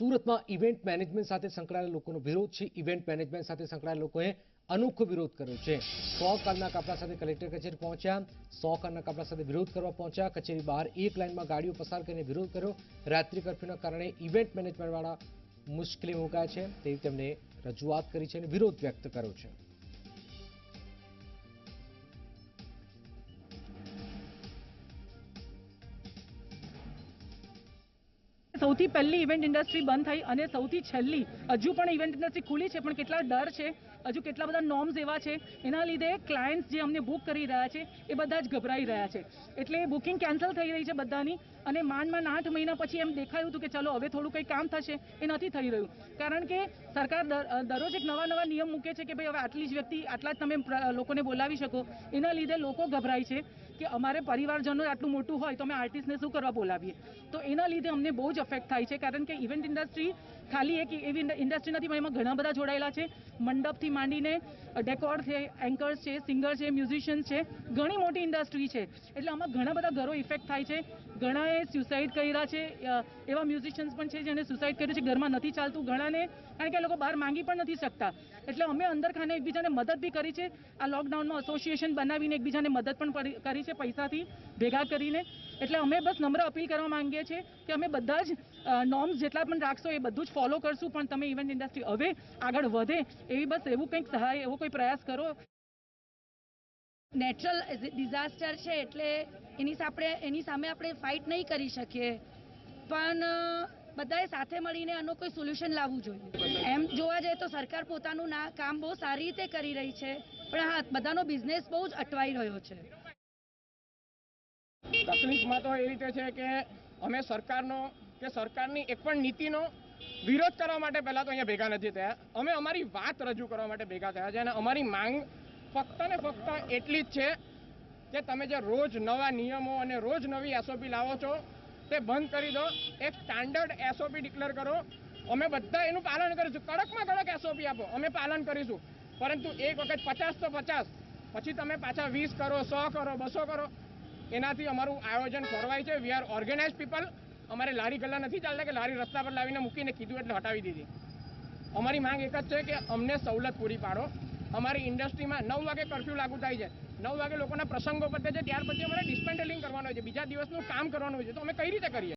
સુરતમાં event management સાથે સંકળાયેલા લોકોનો વિરોધ છે. ઇવેન્ટ મેનેજમેન્ટ સાથે સંકળાયેલા લોકોએ અનોખો વિરોધ કર્યો છે. સો કારના કાપડા સાથે કલેક્ટર કચેરી પહોંચ્યા. સો કારના કાપડા સાથે વિરોધ કરવા પહોંચ્યા. કચેરી બહાર એક લાઇનમાં ગાડીઓ પસાર કરીને વિરોધ કર્યો. રાત્રિ કર્ફ્યુના કારણે ઇવેન્ટ મેનેજમેન્ટવાળા મુશ્કેલી મુકાયા છે. તેવી તેમણે રજૂઆત કરી છે અને વિરોધ વ્યક્ત કર્યો છે. સૌથી પહેલી ઇવેન્ટ ઇન્ડસ્ટ્રી બંધ થઈ અને સૌથી છેલ્લી, હજુ પણ ઇવેન્ટ ઇન્ડસ્ટ્રી ખુલી છે, પણ કેટલા ડર છે, હજુ કેટલા બધા નોર્મ્સ એવા છે, એના લીધે ક્લાયન્ટ્સ જે અમને બુક કરી રહ્યા છે, એ બધા જ ગભરાઈ રહ્યા છે. એટલે બુકિંગ કેન્સલ થઈ રહી છે બધાની અને માંડ માંડ આઠ મહિના પછી એમ દેખાયું હતું કે ચલો હવે થોડું કંઈ કામ થશે, એ નથી થઈ રહ્યું. કારણ કે સરકાર દર- દરરોજ એક નવા નવા નિયમ મૂકે છે કે ભાઈ હવે આટલી જ વ્યક્તિ, આટલા જ તમે લોકોને બોલાવી શકો. એના લીધે લોકો ગભરાય છે કે અમારે પરિવારજનો આટલું મોટું હોય તો અમે આર્ટિસ્ટને શું કરવા બોલાવીએ? તો એના લીધે અમને બહુ જ અફેક્ટ થાય છે. કારણ કે ઇવેન્ટ ઇન્ડસ્ટ્રી ખાલી એક એવી ઇન્ડસ્ટ્રી નથી, પણ એમાં ઘણા બધા જોડાયેલા છે. મંડપથી માંડીને ડેકોર છે એન્કર્સ છે સિંગર છે મ્યુઝિશિયન્સ છે, ઘણી મોટી ઇન્ડસ્ટ્રી છે. એટલે આમાં ઘણા બધા ઘરો ઇફેક્ટ થાય છે. ઘણાએ સુસાઇડ કર્યા છે એવા મ્યુઝિશિયન્સ પણ છે જેને સુસાઇડ કર્યું છે. ઘરમાં નથી ચાલતું ઘણાને, કારણ કે એ લોકો બહાર માંગી પણ નથી શકતા. એટલે અમે અંદર ખાને એકબીજાને મદદ બી કરી છે. આ લોકડાઉનમાં એસોસિએશન બનાવીને એકબીજાને મદદ પણ કરી છે પૈસાથી ભેગા કરીને. એટલે અમે બસ નમ્ર અપીલ કરવા માંગીએ છીએ કે અમે બધા જ નોર્મ્સ જેટલા પણ રાખશો એ બધું જ ફોલો કરશું, પણ તમે ઇવેન્ટ ઇન્ડસ્ટ્રી હવે આગળ વધે એવી બસ એવું કંઈક સહાય, એવો કોઈ પ્રયાસ કરો. નેચરલ ડિઝાસ્ટર છે એટલે એની સામે એની સામે આપણે ફાઇટ નહીં કરી શકીએ. પણ બધાએ સાથે મળીને આનો કોઈ સોલ્યુશન લાવવું જોઈએ. એમ જોવા જઈએ તો સરકાર પોતાનું ના, કામ બહુ સારી રીતે કરી રહી છે. પણ હા, બધાનો બિઝનેસ બહુ જ અટવાઈ રહ્યો છે. તકલીફમાં તો એ રીતે છે કે અમે સરકારનો, કે સરકારની એક પણ નીતિનો વિરોધ કરવા માટે પહેલા તો અહીંયા ભેગા નથી થયા. અમે અમારી વાત રજૂ કરવા માટે ભેગા થયા છે અને અમારી માંગ ફક્ત ને ફક્ત એટલી જ છે કે તમે જે રોજ નવા નિયમો અને રોજ નવી એસઓપી લાવો છો, તે બંધ કરી દો. એક સ્ટાન્ડર્ડ એસઓપી ડિક્લેર કરો. અમે બધા એનું પાલન કરીશું. કડકમાં કડક એસઓપી આપો. અમે પાલન કરીશું. પરંતુ એક વખત પચાસ તો પચાસ. પછી તમે પાછા વીસ કરો, સો કરો, બસો કરો. એનાથી અમારું આયોજન ખોરવાય છે. વી આર ઓર્ગેનાઇઝ પીપલ અમારે લારી ગલ્લા નથી ચાલતા કે લારી રસ્તા પર લાવીને મૂકીને કીધું એટલે હટાવી દીધી. અમારી માંગ એક જ છે કે અમને સવલત પૂરી પાડો. અમારી ઇન્ડસ્ટ્રીમાં નવ વાગે કરફ્યુ લાગુ થાય છે. નવ વાગે લોકોના પ્રસંગો પતે છે. ત્યાર પછી અમારે ડિસ્પેન્ડલિંગ કરવાનું હોય છે. બીજા દિવસનું કામ કરવાનું હોય છે. તો અમે કઈ રીતે કરીએ?